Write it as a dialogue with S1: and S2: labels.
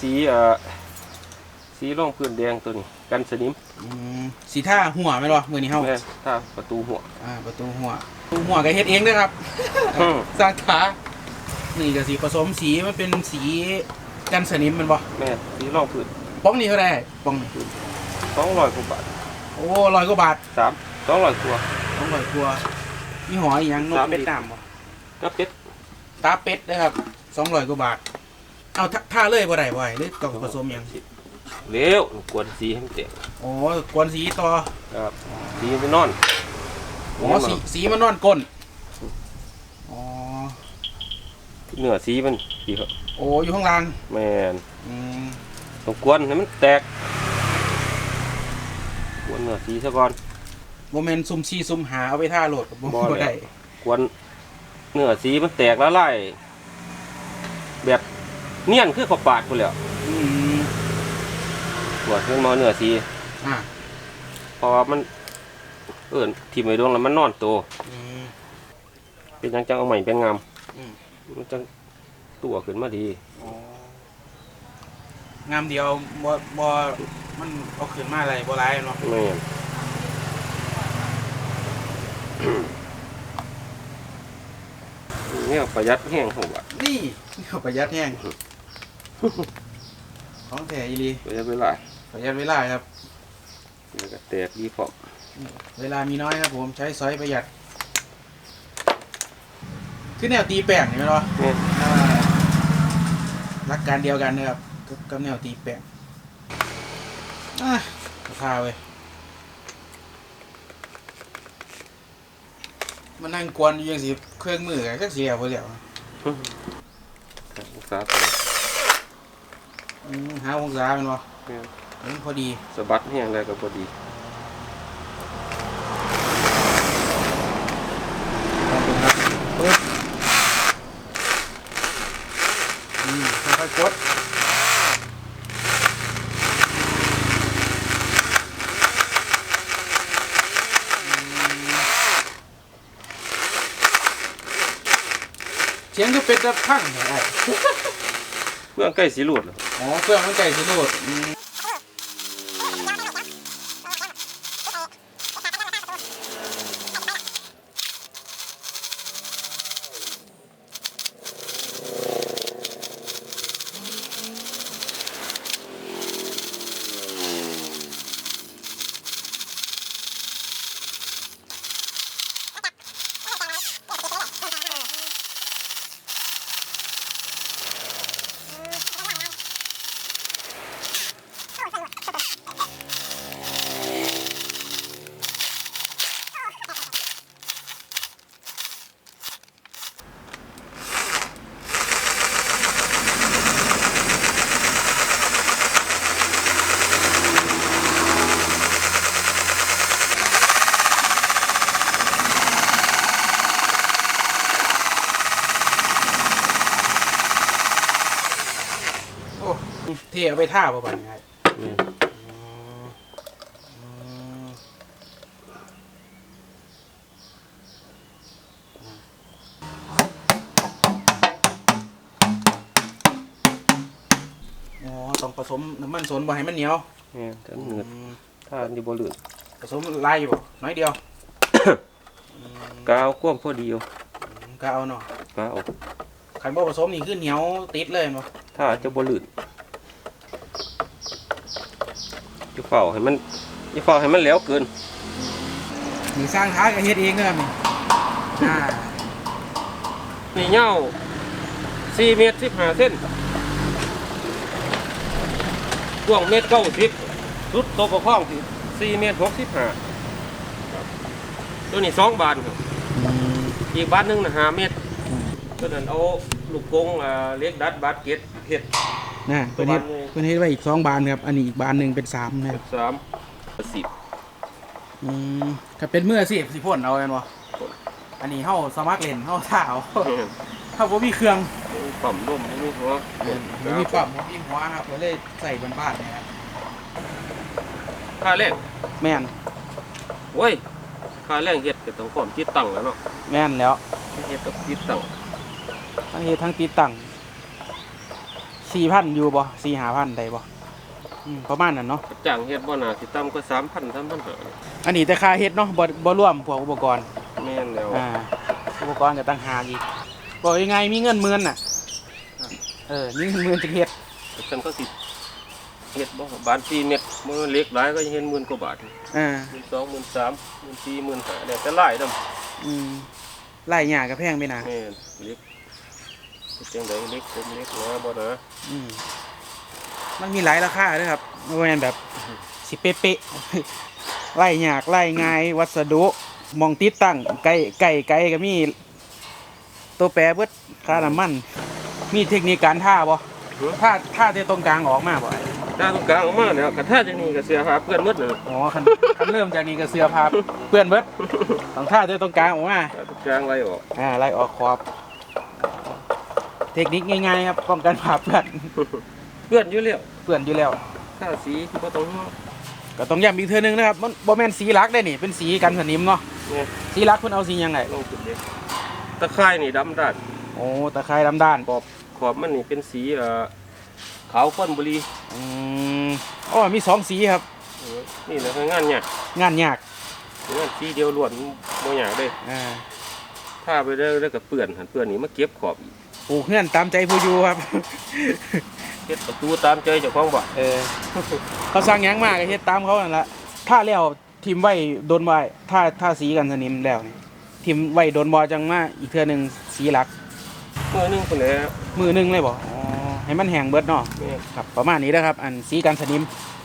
S1: สีเอ่อสีร่องพื้นแดงตัวนี้ กันสนิม
S2: อืมสีท่าหัวไหมนบ่มือนี้เฮา
S1: แม่นถ้าประตูหัว
S2: อ่าประตูหัวประตูหัวก็เฮ็ดเองเด้อครับ
S1: อืม
S2: สร้างขานี่ก็สีผสมสีมันเป็นสีกันสนิมแมันบ่
S1: แม่นสีร่องพื้น
S2: ป้องนี่เท่าไหร่ป้องนี่
S1: สองร้อยกว่าบาท
S2: โอ้ร้อยกว่าบาท
S1: สามสองร้อยกว่า
S2: ต้องร้อยกว่ายี่ห้ออีหยังนก
S1: สาม
S2: เป็ดน้ำบ่
S1: ก็เป็ด
S2: ตาเป็ดนะครับสองร้อยกว่าบาท เอาท่าท่าเลยบ่ได้บ่ได้หรือต้องผสมหยัง
S1: เร็วกวนสีให้มันเต็ม
S2: โอ้กวนสีต่อ
S1: ครับสีมันนอน
S2: อ๋อสีสีมันนอนก้นอ๋อ
S1: เนื้อสีมันสีครับ
S2: โอ้อยู่ข้างล่าง
S1: แม่น
S2: อืม
S1: ต้องกวนให้มันแตกกวนเนื้อสีซะก่อน
S2: โมเมนต์ซุ่มซีซุ่มหาเอาไปท่าโหลดกับบ่
S1: บ่แล้ว
S2: ได้
S1: กวนเนื้อสีมันแตกละลายแบบ เนียนคือขอบปาดกูแหล้ว
S2: อืม
S1: กวนขึ้นมาเนื้อสี
S2: อ่า
S1: เพราะว่ามัน เอิ้นที่ไม่ดวงแล้วมันนอนโตว
S2: อืม
S1: เป็นจังจังเอาใหม่เป็นงาม
S2: อืม
S1: มันจังตัวขึ้นมาดี
S2: อ๋องามเดียวบ่บ่มันเอาขึ้นมาอะไรบ่ร้ายเนาะ
S1: แม่นเนี่ยประหยัดแห้งของวัด
S2: นี่เขาประหยัดแห้ง ของแท้อีหลี
S1: ประหยัดเวลา
S2: ประหยัดเวลาครับ
S1: แล้วก็แตกดีพร้อม
S2: เวลามีน้อยครับผมใช้ซอยประหยัดคือแนวตีแป้งนี่ไหมเนาะ
S1: แม่น
S2: อ่าหลักการเดียวกันนะครับกับกับแนวตีแป้งอะพาเว้ยมานั่งกวนอยู่ยังสิเครื่องมือกันก็เสียพอแล้ว
S1: องศาตัว
S2: อืมหาองศาเป็นวะ
S1: แม่น
S2: อืมพอดี
S1: สะบัดแห้งได้ก็พอดี
S2: ลองดูครับปึ๊บอืมค่อยๆกดเสียงก็เป็นตะพังเหรอไอ้
S1: เพื่องใกล้สีหลุดเหร
S2: ออ๋อเครื่องมันไก่สีรูดอืมโอ้เที่เอาไปท่าป่ะบัดนี้ไอ้
S1: แม่น
S2: อ๋อต้องผสมน้ำมันสนบ่ให้มันเหนียว
S1: แม่นถ้าเหนืดถ้าอันนี้บ่ลื่น
S2: ผสมลายอยู่บ่น้อยเดียว
S1: กาวควบพอดีอยู่
S2: ก็เอาเนาะ
S1: กาว
S2: ขันบ่ผสมนี่คือเหนียวติดเลยเนาะ
S1: ถ้าจะบ่ลื่น จะเฝ้าให้มันจะเฝ้าให้มันแล้วเกิน
S2: นี่สร้างท้ายก็เฮ็ดเองเด้อนี่อ่า
S1: นี่เงา4เมตร15เซนกว้างเมตร90สุดตัวประคองที่4เมตร65ตัวนี้2บานครับอีกบานหนึงนะ5เมตรตัวนั้นเอาลูกกงอ่าเล็กดัดบาดเก็ตเฮ็ด
S2: น่ะเพิ่นเฮ็ดเพิ่นเฮ็ดไว้อีกสองบานครับ อันนี้อีกบานหนึงเป็นสามนะครับ
S1: สามสิบ
S2: อืมก็เป็นมืออาชีพสิพ่นเอาแม่นบ่อันนี้เฮาสมัครเล่นเฮาท่าเอาเฮาบ่มีเครื่อง
S1: ปั๊มลมนี่หัว
S2: บ่มีปั๊มบ่มีหัวครับก็เลยใส่บ้านๆนะครับ
S1: ค่าแรง
S2: แม่น
S1: โอ้ยค่าแรงเฮ็ดก็ต้องพร้อมติดตั้งแล้วเนาะ
S2: แม่นแล้ว
S1: เฮ็ดกับติดตั้ง
S2: ทั้งเฮ็ดทั้งติดตั้ง สี่พันอยู่บ่สี่หาพันได้บ่อืมประมาณนั้นเนาะ
S1: จ้างเฮ็ดบ่น่าสิต่ำกว่า3,000 3,500
S2: อันนี้แต่ค่าเฮ็ดเนาะบ่บ่รวมพวกอุปกรณ์
S1: แม่นแล้ว
S2: อ่าอุปกรณ์ก็ต่างหากอีกบอกยังไงมีเงินหมื่นน่ะเออมีเงินหมื่นจะเฮ็ด
S1: ฉันก็สิเฮ็ดบ่บาน4เม็ดมือเล็กหลายก็ยังเห็นหมื่นกว่าบาท
S2: อ่า
S1: 12 13 14 15แล้วแต่หลายนำ
S2: อืมไล่หญ้าก็แพงไปนะ
S1: แม่นเล็กเฮ็ด จังไดเล็กผมเล็กนะบ่นะ
S2: อืมมันมีหลายราคาเด้วยครับบ่แม่นแบบสิเป๊ะๆไล่ยากไล่ง่ายวัสดุหมองติดตั้งไก่ไก่ไก่ก็มี ตัวแปรเบิดค่าน้ำมัน มีเทคนิคการท่าบ่ท่าท่าที่ตรงกลางออกมาบ่
S1: ถ้าตรงกลางออกมาแล้วก็ถ้าจังนี้ก็เสียหาเพื่อนหมดนั่น
S2: อ๋อคันคันเริ่มจากนี้ก็เสื้อผ้าเปื้อนเบิดต้องท่าที่ตรงกลางออกมา
S1: ถ้าตรงกลางไล่ออก
S2: อ่าไล่ออกขอบ เทคนิคง่ายๆครับป้องกันผ้าเปื้อน
S1: เพื่อนอยู่แล้ว
S2: เปื้อนอยู่แล้ว
S1: ถ้าสีบ่ต้องห่วง
S2: ก็ต้องย้ำอีกเทื่อนึงนะครับมันบ่แม่นสีหลักได้นี่ เป็นสีกันสนิมเนาะ
S1: เนี่ย
S2: สีหลักเพิ่นเอาสีหยังไง
S1: ลงจุดเด็กตะไคร่นี่ดำด้าน
S2: โอ้ตะไคร้ดำด้าน
S1: ขอบขอบมันนี่เป็นสีเอ่อขาวข้นบุรี
S2: อืมอ๋อมีสองสีครับ
S1: เออนี่แหละคืองานเนี่ยาก
S2: งานยาก
S1: งานสีเดียวล้วนบ่อยากเด้
S2: อ่า
S1: ถ้าไปเด้อแล้วก็เปื้อนหันเปื้อนนี่มาเก็บขอบอีก
S2: ปลูกเงื่อนตามใจผู้อยู่ครับ
S1: เฮ็ดประตูตามใจเจ้าของบ่
S2: เออเขาสั่งหยังมากก็เฮ็ดตามเขานั่นละถ้าแล้วทิมไว้โดนไว้ถ้าถ้าสีกันสนิมแล้วนี่ทิมไว้โดนบอจังมาอีกเทื่อหนึงสีหลัก
S1: มื้อหนึงพุ่นแหละ
S2: มือหนึงเลยบ่อ๋อให้มันแห้งเบิดเนาะ
S1: แม่น
S2: ครับประมาณนี้นะครับ อันสีกันสนิม
S1: ค